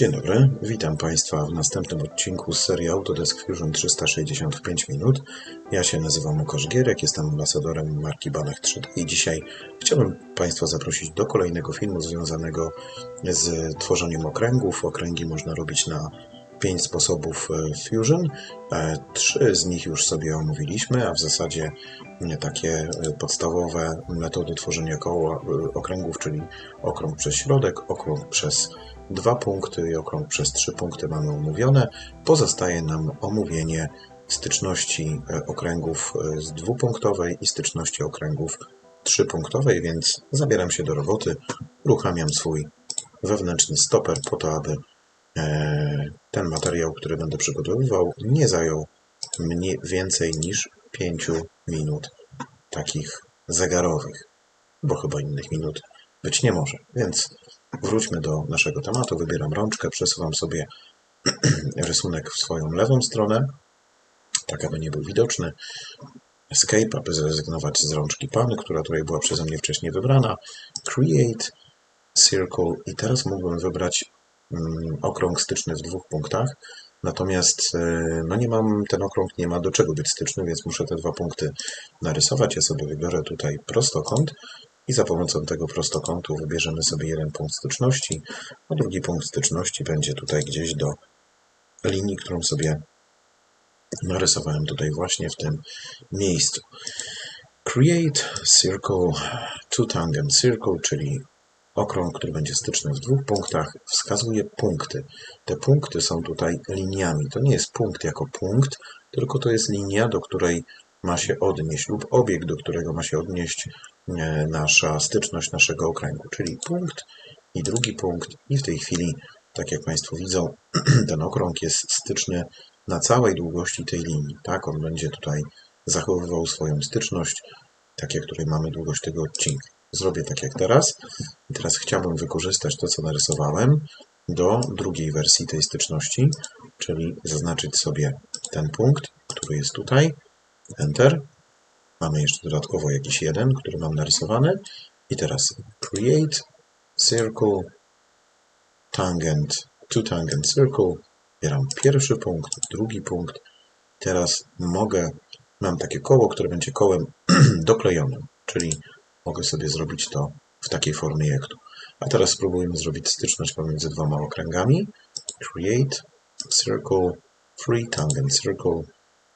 Dzień dobry, witam Państwa w następnym odcinku z serii Autodesk Fusion 365 minut. Ja się nazywam Łukasz Gierek, jestem ambasadorem marki Banach 3D i dzisiaj chciałbym Państwa zaprosić do kolejnego filmu związanego z tworzeniem okręgów. Okręgi można robić na pięć sposobów e, Fusion. E, trzy z nich już sobie omówiliśmy, a w zasadzie takie e, podstawowe metody tworzenia koła, okręgów, czyli okrąg przez środek, okrąg przez dwa punkty i okrąg przez trzy punkty mamy omówione. Pozostaje nam omówienie styczności okręgów z dwupunktowej i styczności okręgów trzypunktowej, więc zabieram się do roboty, uruchamiam swój wewnętrzny stoper po to, aby E, ten materiał, który będę przygotowywał, nie zajął mnie więcej niż 5 minut takich zegarowych, bo chyba innych minut być nie może. Więc wróćmy do naszego tematu. Wybieram rączkę, przesuwam sobie rysunek w swoją lewą stronę, tak aby nie był widoczny. Escape, aby zrezygnować z rączki Pan, która tutaj była przeze mnie wcześniej wybrana. Create, Circle i teraz mógłbym wybrać Mm, okrąg styczny w dwóch punktach. Natomiast e, no nie mam, ten okrąg nie ma do czego być styczny, więc muszę te dwa punkty narysować. Ja sobie wybiorę tutaj prostokąt i za pomocą tego prostokątu wybierzemy sobie jeden punkt styczności, a drugi punkt styczności będzie tutaj gdzieś do linii, którą sobie narysowałem tutaj właśnie w tym miejscu. Create circle to tangent circle, czyli Okrąg, który będzie styczny w dwóch punktach, wskazuje punkty. Te punkty są tutaj liniami. To nie jest punkt jako punkt, tylko to jest linia, do której ma się odnieść lub obiekt, do którego ma się odnieść nasza styczność naszego okręgu, czyli punkt i drugi punkt i w tej chwili, tak jak Państwo widzą, ten okrąg jest styczny na całej długości tej linii. Tak, on będzie tutaj zachowywał swoją styczność, tak jak tutaj mamy długość tego odcinka zrobię tak jak teraz. I teraz chciałbym wykorzystać to, co narysowałem do drugiej wersji tej styczności, czyli zaznaczyć sobie ten punkt, który jest tutaj, Enter. Mamy jeszcze dodatkowo jakiś jeden, który mam narysowany. I teraz Create Circle Tangent to Tangent Circle. Bieram pierwszy punkt, drugi punkt. Teraz mogę, mam takie koło, które będzie kołem doklejonym, czyli mogę sobie zrobić to w takiej formie jak tu. A teraz spróbujmy zrobić styczność pomiędzy dwoma okręgami. Create Circle, Free Tangent Circle.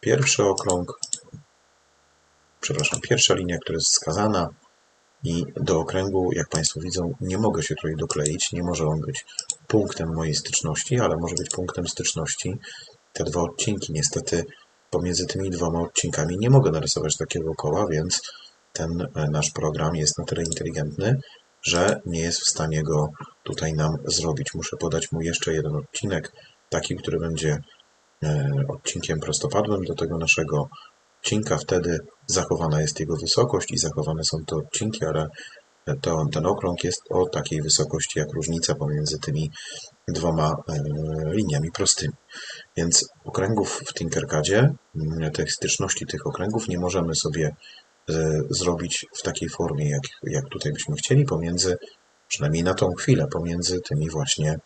Pierwszy okrąg, przepraszam, pierwsza linia, która jest wskazana i do okręgu, jak Państwo widzą, nie mogę się tutaj dokleić, nie może on być punktem mojej styczności, ale może być punktem styczności te dwa odcinki. Niestety pomiędzy tymi dwoma odcinkami nie mogę narysować takiego koła, więc ten e, nasz program jest na tyle inteligentny, że nie jest w stanie go tutaj nam zrobić. Muszę podać mu jeszcze jeden odcinek, taki, który będzie e, odcinkiem prostopadłym do tego naszego odcinka. Wtedy zachowana jest jego wysokość i zachowane są te odcinki, ale to, ten okrąg jest o takiej wysokości jak różnica pomiędzy tymi dwoma e, liniami prostymi. Więc okręgów w Tinkercadzie, tych styczności tych okręgów nie możemy sobie E, zrobić w takiej formie, jak, jak tutaj byśmy chcieli, pomiędzy, przynajmniej na tą chwilę, pomiędzy tymi właśnie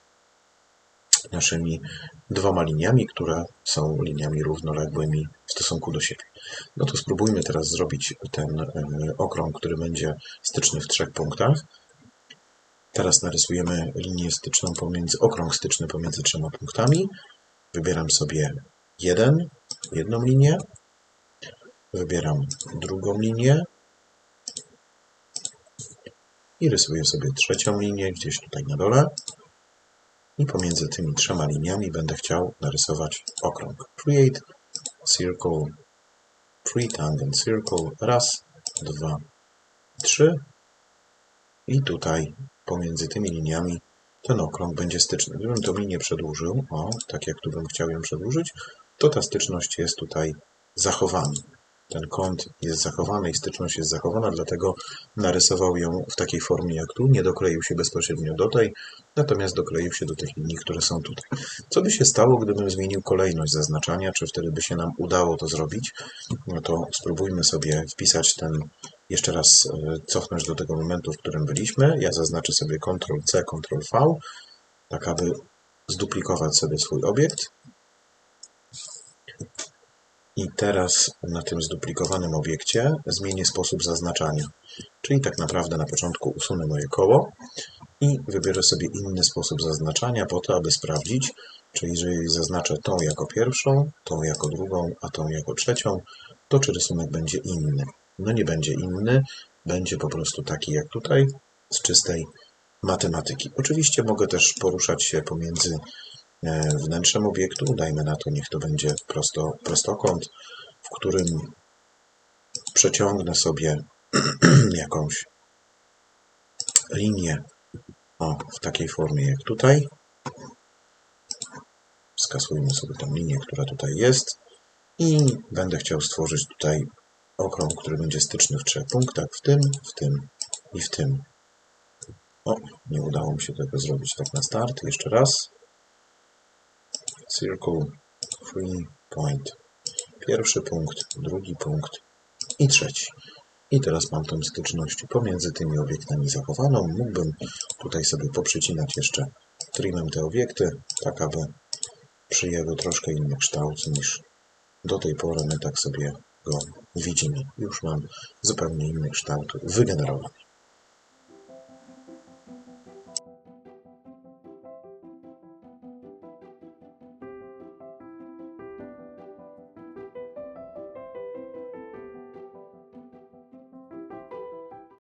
naszymi dwoma liniami, które są liniami równoległymi w stosunku do siebie. No to spróbujmy teraz zrobić ten e, okrąg, który będzie styczny w trzech punktach. Teraz narysujemy linię styczną pomiędzy, okrąg styczny pomiędzy trzema punktami. Wybieram sobie jeden, jedną linię, Wybieram drugą linię i rysuję sobie trzecią linię gdzieś tutaj na dole. I pomiędzy tymi trzema liniami będę chciał narysować okrąg. Create circle, free tangent circle. Raz, dwa, trzy. I tutaj pomiędzy tymi liniami ten okrąg będzie styczny. Gdybym tą linię przedłużył, o, tak jak tu bym chciał ją przedłużyć, to ta styczność jest tutaj zachowana ten kąt jest zachowany i styczność jest zachowana, dlatego narysował ją w takiej formie jak tu. Nie dokleił się bezpośrednio do tej, natomiast dokleił się do tych linii, które są tutaj. Co by się stało, gdybym zmienił kolejność zaznaczania, czy wtedy by się nam udało to zrobić? No to spróbujmy sobie wpisać ten, jeszcze raz e, cofnąć do tego momentu, w którym byliśmy. Ja zaznaczę sobie Ctrl-C, Ctrl-V, tak aby zduplikować sobie swój obiekt. I teraz na tym zduplikowanym obiekcie zmienię sposób zaznaczania. Czyli tak naprawdę na początku usunę moje koło i wybiorę sobie inny sposób zaznaczania po to, aby sprawdzić, czy jeżeli zaznaczę tą jako pierwszą, tą jako drugą, a tą jako trzecią, to czy rysunek będzie inny. No nie będzie inny, będzie po prostu taki jak tutaj, z czystej matematyki. Oczywiście mogę też poruszać się pomiędzy wnętrzem obiektu, dajmy na to, niech to będzie prosto, prostokąt, w którym przeciągnę sobie jakąś linię o, w takiej formie jak tutaj. Skasujmy sobie tą linię, która tutaj jest i będę chciał stworzyć tutaj okrąg, który będzie styczny w trzech punktach, w tym, w tym i w tym. O, nie udało mi się tego zrobić tak na start. Jeszcze raz. Circle, three point. Pierwszy punkt, drugi punkt i trzeci. I teraz mam tą styczność pomiędzy tymi obiektami zachowaną. Mógłbym tutaj sobie poprzycinać jeszcze trimem te obiekty, tak aby przyjęły troszkę inny kształt niż do tej pory my tak sobie go widzimy. Już mam zupełnie inny kształt wygenerowany.